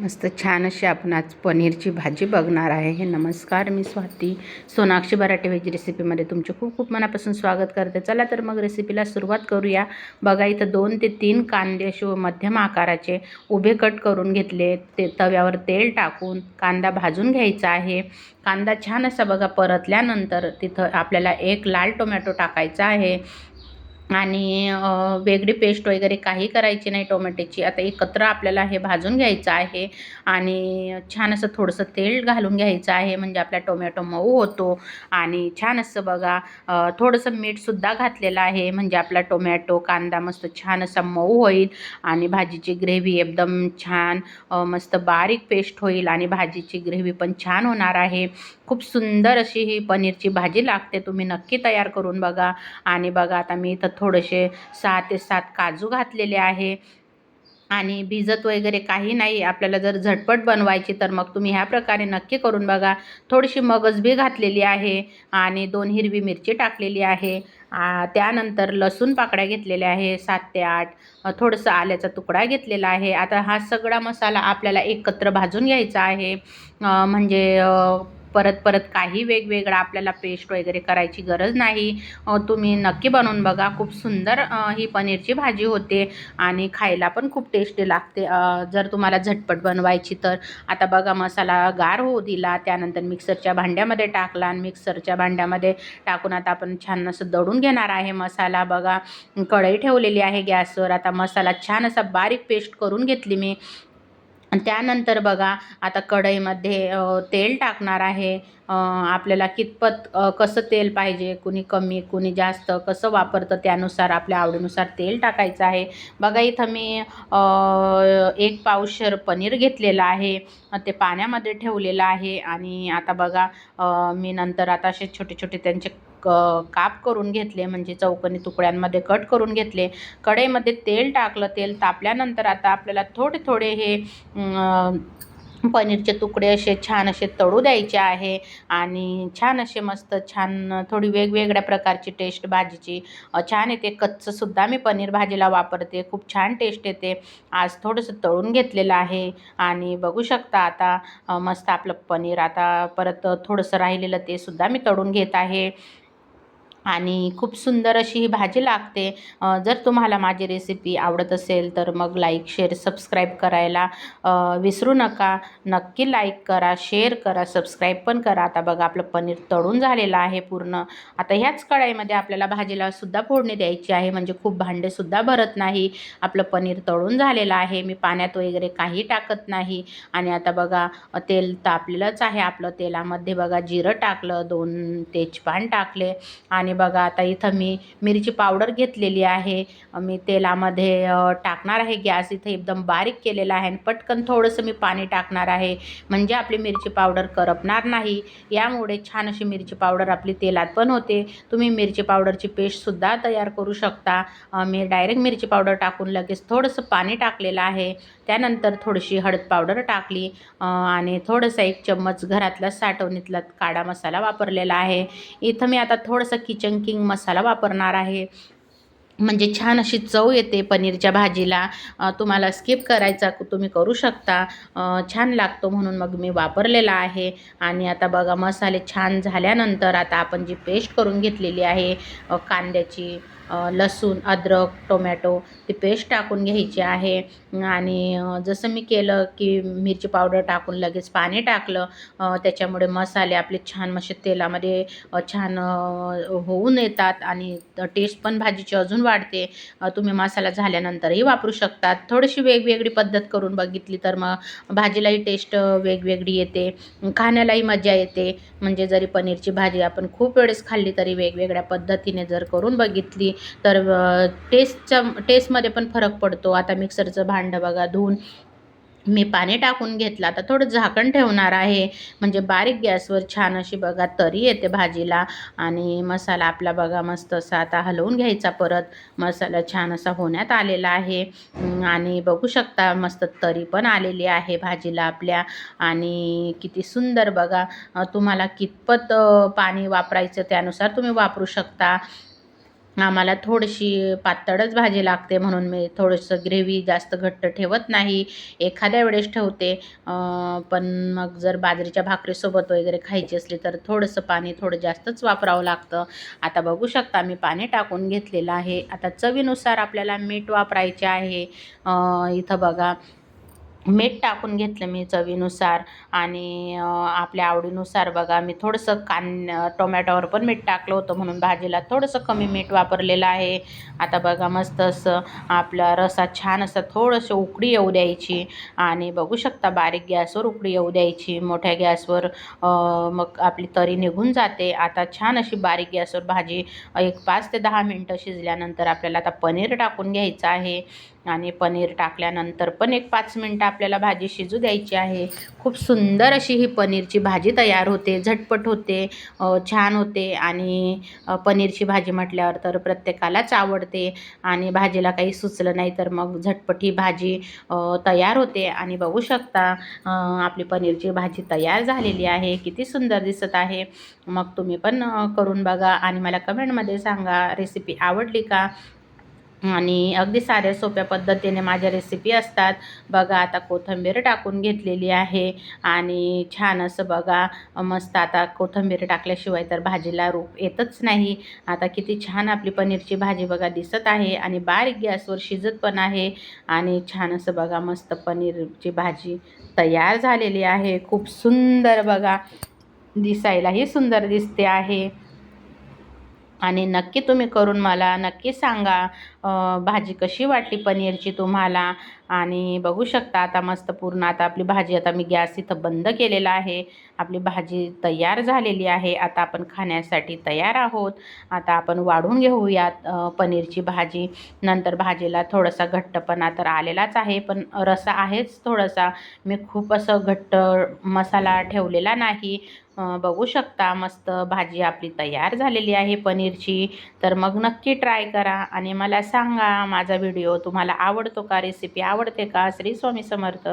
मस्त छान अशी आपण आज पनीरची भाजी बघणार आहे. हे नमस्कार मी स्वाती. सोनाक्षी बराटे व्हेज रेसिपीमध्ये तुमचे खूप खूप मनापासून स्वागत करते. चला तर मग रेसिपीला सुरुवात करूया. बघा इथं दोन ते तीन कांदे असे मध्यम आकाराचे उभे कट करून घेतले. ते तव्यावर तेल टाकून कांदा भाजून घ्यायचा आहे. कांदा छान असा बघा परतल्यानंतर तिथं आपल्याला एक लाल टोमॅटो टाकायचा आहे. आणि वेगळी पेस्ट वगैरे काही करायची नाही टोमॅटोची. आता एकत्र आपल्याला हे भाजून घ्यायचं आहे आणि छान असं थोडंसं तेल घालून घ्यायचं आहे म्हणजे आपला टोमॅटो मऊ होतो. आणि छान असं बघा थोडंसं मीठसुद्धा घातलेलं आहे म्हणजे आपला टोमॅटो कांदा मस्त छान असा मऊ होईल आणि भाजीची ग्रेव्ही एकदम छान मस्त बारीक पेस्ट होईल आणि भाजीची ग्रेव्ही पण छान होणार आहे. खूप सुंदर अशी ही पनीरची भाजी लागते तुम्ही नक्की तयार करून बघा. आणि बघा आता मी इथं थोडेसे सहा ते सात काजू घातलेले आहे. आणि भिजत वगैरे काही नाही. आपल्याला जर झटपट बनवायची तर मग तुम्ही ह्या प्रकारे नक्की करून बघा. थोडीशी मगजबी घातलेली आहे आणि दोन हिरवी मिरची टाकलेली आहे. त्यानंतर लसूण पाकळ्या घेतलेल्या आहे सात ते आठ. थोडंसं आल्याचा तुकडा घेतलेला आहे. आता हा सगळा मसाला आपल्याला एकत्र भाजून घ्यायचा आहे. म्हणजे परत परत काही वेगवेगळा आपल्याला पेस्ट वगैरे करायची गरज नाही. तुम्ही नक्की बनवून बघा. खूप सुंदर ही पनीरची भाजी होते आणि खायला पण खूप टेस्टी लागते. जर तुम्हाला झटपट बनवायची तर. आता बघा मसाला गार होऊ दिला त्यानंतर मिक्सरच्या भांड्यामध्ये टाकला आणि मिक्सरच्या भांड्यामध्ये टाकून आता आपण छान असं दळून घेणार आहे मसाला. बघा कढई ठेवलेली आहे गॅसवर. आता मसाला छान असा बारीक पेस्ट करून घेतली मी. आणि त्यानंतर बघा आता कढईमध्ये तेल टाकणार आहे. आपल्याला कितपत कसं तेल पाहिजे कुणी कमी कुणी जास्त कसं वापरतं त्यानुसार आपल्या आवडीनुसार तेल टाकायचं आहे. बघा इथं मी एक पावशर पनीर घेतलेलं आहे. ते पाण्यामध्ये ठेवलेलं आहे. आणि आता बघा मी नंतर आता असे छोटे छोटे त्यांचे क काप करून घेतले म्हणजे चौकनी तुकड्यांमध्ये कट करून घेतले. कढईमध्ये तेल टाकलं तेल तापल्यानंतर आता आपल्याला थोडे थोडे हे पनीरचे तुकडे असे छान असे तळू द्यायचे आहे. आणि छान असे मस्त छान थोडी वेगवेगळ्या प्रकारची टेस्ट भाजीची. छान येते. कच्चंसुद्धा मी पनीर भाजीला वापरते. खूप छान टेस्ट येते. आज थोडंसं तळून घेतलेलं आहे. आणि बघू शकता आता मस्त आपलं पनीर आता परत थोडंसं राहिलेलं ते सुद्धा मी तळून घेत आहे. आणि खूप सुंदर अशी ही भाजी लागते. जर तुम्हाला माझी रेसिपी आवडत असेल तर मग लाईक शेअर सबस्क्राईब करायला विसरू नका. नक्की लाईक करा शेअर करा सबस्क्राईब पण करा. आता बघा आपलं पनीर तळून झालेलं आहे पूर्ण. आता ह्याच कढाईमध्ये आपल्याला भाजीला सुद्धा फोडणी द्यायची आहे. म्हणजे खूप भांडेसुद्धा भरत नाही. आपलं पनीर तळून झालेलं आहे. मी पाण्यात वगैरे काही टाकत नाही. आणि आता बघा तेल तापलेलंच आहे. आपलं तेलामध्ये बघा जिरं टाकलं दोन तेजपान टाकले. आणि बघा आता इथं मी मिरची पावडर घेतलेली आहे. मी तेलामध्ये टाकणार आहे गॅस. इथं एकदम बारीक केलेला आहे आणि पटकन थोडंसं मी पाणी टाकणार आहे. म्हणजे आपली मिरची पावडर करपणार नाही. यामुळे छान अशी मिरची पावडर आपली तेलात पण होते. तुम्ही मिरची पावडरची पेस्टसुद्धा तयार करू शकता. मी डायरेक्ट मिरची पावडर टाकून लगेच थोडंसं पाणी टाकलेलं आहे. त्यानंतर थोडीशी हळद पावडर टाकली. आणि थोडंसं एक चम्मच घरातला साठवणीतला काळा मसाला वापरलेला आहे. इथं मी आता थोडंसं किचन किंग मसाला वापरणार आहे. म्हणजे छान अशी चव येते पनीरच्या भाजीला. तुम्हाला स्किप करायचा तुम्ही करू शकता. छान लागतो म्हणून मग मी वापरलेला आहे. आणि आता बघा मसाले छान झाल्यानंतर आता आपण जी पेस्ट करून घेतलेली आहे कांद्याची लसूण अद्रक टोमॅटो ती पेस्ट टाकून घ्यायची आहे. आणि जसं मी केलं की मिरची पावडर टाकून लगेच पाणी टाकलं त्याच्यामुळे मसाले आपले छान असे तेलामध्ये छान होऊन येतात. आणि टेस्ट पण भाजीची अजून वाढते. तुम्ही मसाला झाल्यानंतरही वापरू शकतात. थोडीशी वेगवेगळी पद्धत करून बघितली तर मग भाजीलाही टेस्ट वेगवेगळी येते. खाण्यालाही मजा येते. म्हणजे जरी पनीरची भाजी आपण खूप वेळेस खाल्ली तरी वेगवेगळ्या पद्धतीने जर करून बघितली तर टेस्टच्या टेस्टमध्ये पण फरक पडतो. आता मिक्सरचं भांडं बघा धुवून मी पाणी टाकून घेतलं. आता थोडं झाकण ठेवणार आहे. म्हणजे बारीक गॅसवर छान अशी बघा तरी येते भाजीला. आणि मसाला आपला बघा मस्त असा आता हलवून घ्यायचा परत. मसाला छान असा होण्यात आलेला आहे. आणि बघू शकता मस्त तरी पण आलेली आहे भाजीला आपल्या. आणि किती सुंदर बघा. तुम्हाला कितपत पाणी वापरायचं त्यानुसार तुम्ही वापरू शकता. आम्हाला थोडीशी पातळच भाजी लागते म्हणून मी थोडंसं ग्रेव्ही जास्त घट्ट ठेवत नाही. एखाद्या वेळेस ठेवते. पण मग जर बाजरीच्या भाकरीसोबत वगैरे खायची असली तर थोडंसं पाणी थोडं जास्तच वापरावं लागतं. आता बघू शकता मी पाणी टाकून घेतलेलं आहे. आता चवीनुसार आपल्याला मीठ वापरायचे आहे. इथं बघा. मीठ टाकून घेतलं मी चवीनुसार आणि आपल्या आवडीनुसार बघा मी थोडंसं कान टोमॅटोवर पण मीठ टाकलं होतं म्हणून भाजीला थोडंसं कमी मीठ वापरलेलं आहे. आता बघा मस्त असं आपला रसा छान असं थोडंसं उकडी येऊ द्यायची आणि बघू शकता बारीक गॅसवर उकडी येऊ द्यायची. मोठ्या गॅसवर मग आपली तरी निघून जाते. आता छान अशी बारीक गॅसवर भाजी एक पाच ते दहा मिनटं शिजल्यानंतर आपल्याला आता पनीर टाकून घ्यायचं आहे. आणि पनीर टाकल्यानंतर पण एक पाच मिनटं आपल्याला भाजी शिजू द्यायची आहे. खूप सुंदर अशी ही पनीरची भाजी तयार होते झटपट होते छान होते आणि पनीरची भाजी म्हटल्यावर तर प्रत्येकालाच आवडते आणि भाजीला काही सुचलं नाही तर मग झटपट ही भाजी तयार होते आणि बघू शकता आपली पनीरची भाजी तयार झालेली आहे. किती सुंदर दिसत आहे. मग तुम्ही पण करून बघा आणि मला कमेंटमध्ये सांगा रेसिपी आवडली का? आणि अगदी साऱ्या सोप्या पद्धतीने माझ्या रेसिपी असतात. बघा आता कोथिंबीर टाकून घेतलेली आहे आणि छान असं बघा मस्त आता कोथिंबीर टाकल्याशिवाय तर भाजीला रूप येतच नाही. आता किती छान आपली पनीरची भाजी बघा दिसत आहे आणि बारीक गॅसवर शिजत पण आहे आणि छान असं बघा मस्त पनीरची भाजी तयार झालेली आहे. खूप सुंदर बघा दिसायलाही सुंदर दिसते आहे. आणि नक्की तुम्ही करून मला नक्की सांगा भाजी कशी वाटली पनीरची तुम्हाला? आणि बघू शकता आता मस्त पूर्ण आता आपली भाजी आता मी गॅस इथं बंद केलेला आहे. आपली भाजी तयार झालेली आहे. आता आपण खाण्यासाठी तयार आहोत. आता आपण वाढून घेऊयात पनीरची भाजी. नंतर भाजीला थोडासा घट्टपणा तर आलेलाच आहे पण रसा आहेच थोडासा. मी खूप असं घट्ट मसाला ठेवलेला नाही. बघू शकता मस्त भाजी आपली तयार झालेली आहे पनीरची. तर मग नक्की ट्राय करा आणि मला सांगा माझा व्हिडिओ तुम्हाला आवडतो का रेसिपी आवडते का? श्री स्वामी समर्थ.